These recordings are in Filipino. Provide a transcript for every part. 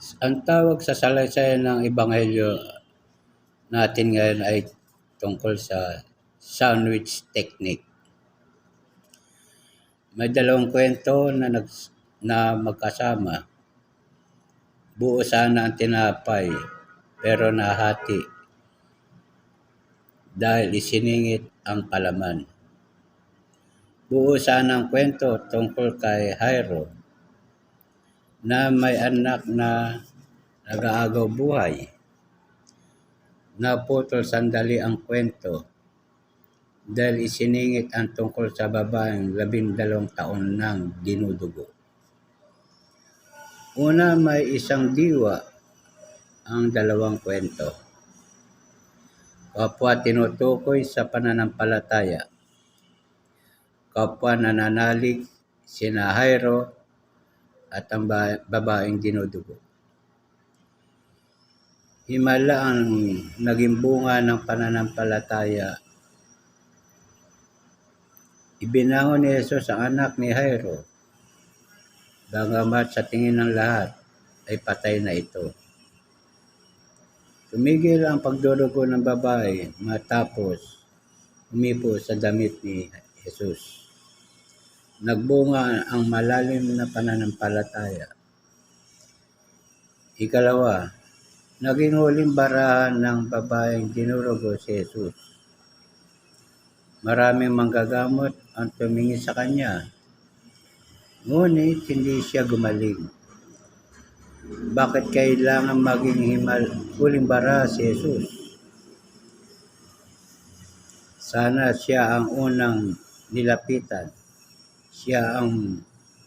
Ang tawag sa salaysay ng Ebanghelyo natin ngayon ay tungkol sa sandwich technique. May dalawang kwento na, nag, na magkasama. Buo sana ang tinapay pero nahati dahil isiningit ang palaman. Buo sana ang kwento tungkol kay Jairo na may anak na nag-aagaw buhay. Naputol sandali ang kwento dahil isiningit ang tungkol sa babaeng labindalawang taon nang dinudugo. Una may isang diwa ang dalawang kwento. Kapwa tinutukoy sa pananampalataya. Kapwa nananalig sina Jairo at ang ba- babaeng dinudugo. Himala ang naging bunga ng pananampalataya. Ibinangon ni Jesus ang anak ni Jairo. Bagamat sa tingin ng lahat ay patay na ito. Tumigil ang pagdurugo ng babae matapos umipo sa damit ni Jesus. Nagbunga ang malalim na pananampalataya. Ikalawa, naging huling barahan ng babaeng dinurugo si Jesus. Maraming manggagamot ang tumingin sa kanya. Ngunit hindi siya gumaling. Bakit kailangan maging himal huling bara si Jesus? Sana siya ang unang nilapitan. Siya ang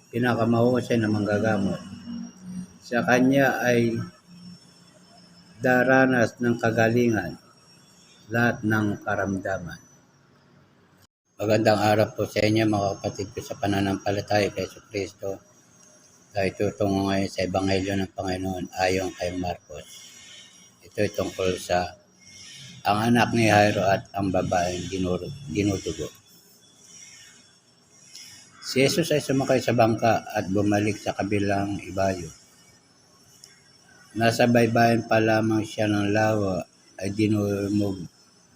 pinakamahusay na manggagamot. Sa kanya ay daranas ng kagalingan lahat ng karamdaman. Magandang araw po sa inyo mga kapatid ko sa pananampalataya kay Kristo. Tayo tutungo ngayon sa Ebanghelyo ng Panginoon ayon kay Marcos. Ito ay tungkol sa ang anak ni Jairo at ang babaeng dinuro, dinudugo. Si Jesus ay sumakay sa bangka at bumalik sa kabilang ibayo. Nasa baybayin pa lamang siya ng lawa ay dinumog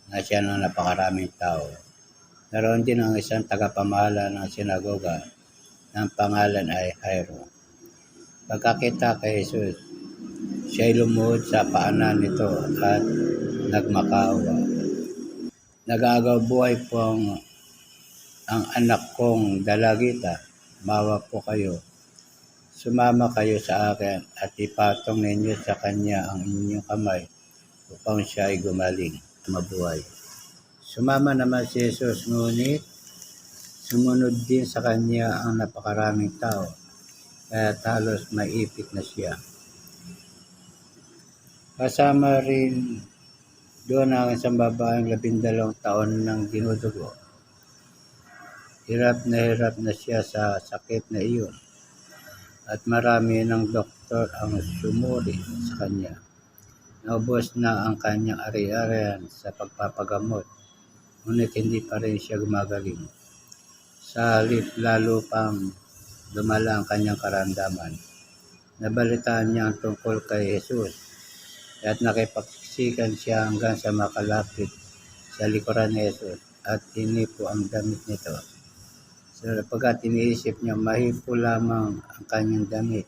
na siya ng napakaraming tao. Naroon din ang isang tagapamahala ng sinagoga ng pangalan ay Jairo. Pagkakita kay Jesus, siya ay lumuhod sa paanan nito at nagmakaawa. Nagagaw buhay po ang, ang anak kong dalagita. Mawa po kayo. Sumama kayo sa akin at ipatong ninyo sa kanya ang inyong kamay upang siya ay gumaling at mabuhay. Sumama naman si Jesus ngunit sumunod din sa kanya ang napakaraming tao kaya halos maipit na siya. Kasama rin doon ang isang babaeng labindalawang taon ng dinudugo. Hirap na hirap na siya sa sakit na iyon at marami ng doktor ang sumuri sa kanya. Naubos na ang kanyang ari-arian sa pagpapagamot, ngunit hindi pa rin siya gumagaling. Sa halip lalo pang lumala ang kanyang karamdaman. Nabalitaan niya ang tungkol kay Jesus at nakipagsikan siya hanggang sa makalapit sa likuran ni Jesus at hinipo ang damit nito. Sapagkat iniisip niya, mahipo lamang ang kanyang damit.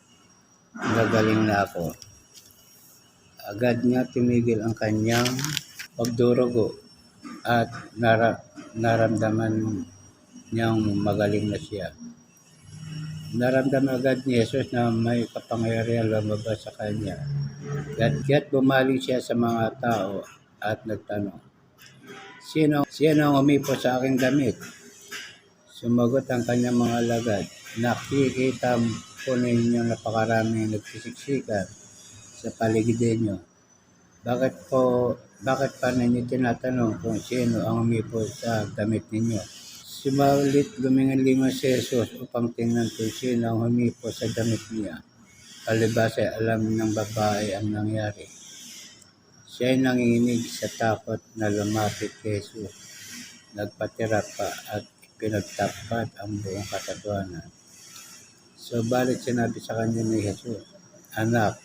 Gagaling na ako. Agad niya tumigil ang kanyang pagdurugo at nara- naramdaman niyang magaling na siya. Naramdaman agad ni Jesus na may kapangyarihan lumabas sa kanya. Gat-gat bumaling siya sa mga tao at nagtanong, Sino, sino ang umipo sa aking damit? Sumagot ang kanyang mga alagad, Nakikita po ninyo napakaraming nagsisiksikan sa paligid ninyo. Bakit po, bakit pa ninyo tinatanong kung sino ang umipo sa damit ninyo? Sumalit lumingon-lingon si Jesus upang tingnan kung sino ang humipo sa damit niya. Palibas ay alam ng babae ang nangyari. Siya ay nanginginig sa takot na lumapit kay Jesus. Nagpatira pa at pinagtapat ang buong katotohanan. So, balik sinabi sa kanya ni Jesus, Anak,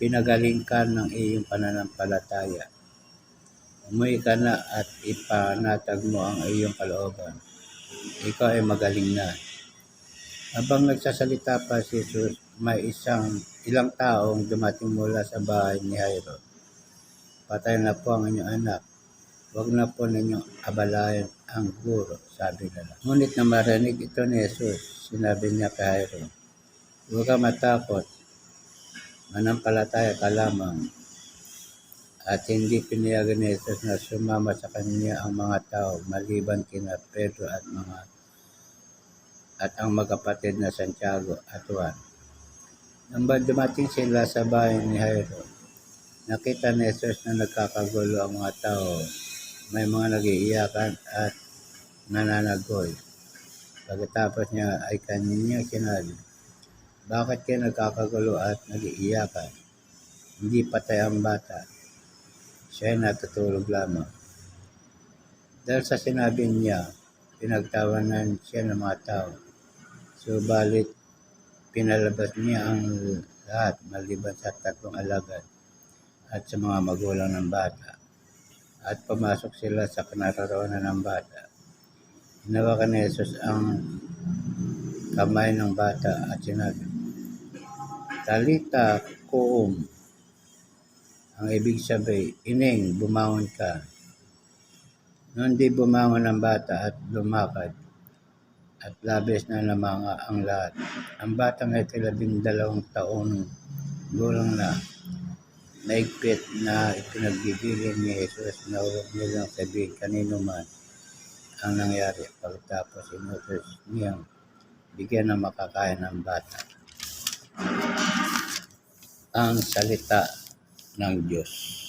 pinagaling ka ng iyong pananampalataya. Umuwi ka na at ipanatag mo ang iyong kalooban. Ikaw ay magaling na. Habang nagsasalita pa si Jesus, may isang ilang taong dumating mula sa bahay ni Jairo. Patay na po ang inyong anak. Huwag na po ninyong abalayan ang guro, sabi nila. Ngunit na marinig ito ni Jesus, sinabi niya kay Jairo, Huwag ka matakot, manampalataya ka lamang. At hindi pinayagan ni Jesus na sumama sa kanya ang mga tao maliban kina Pedro at mga at ang magkapatid na Santiago at Juan. Nang dumating sila sa bahay ni Jairo, nakita ni Jesus na nagkakagulo ang mga tao. May mga nagiiyakan at nananagoy. Pagkatapos niya ay kanya sinabi, Bakit kayo nagkakagulo at nagiiyakan? Hindi patay ang bata. Siya ay natutulog lamang. Dahil sa sinabi niya, pinagtawanan siya ng mga tao. Subalit, pinalabas niya ang lahat maliban sa tatlong alagad at sa mga magulang ng bata. At pumasok sila sa kinaroroonan ng bata. Hinawakan ni Jesus ang kamay ng bata at sinabi, Talita kuum. Ang ibig sabihin, ining, bumangon ka. Noon di bumangon ang bata at lumakad at labis na namanga ang lahat. Ang batang ay labing dalawang taong gulang na naigpit na ipinagbibilin ni Jesus na huwag nilang sabihin kanino man ang nangyari pagkatapos inutos niyang bigyan ng makakain ng bata. Ang salita ng Diyos.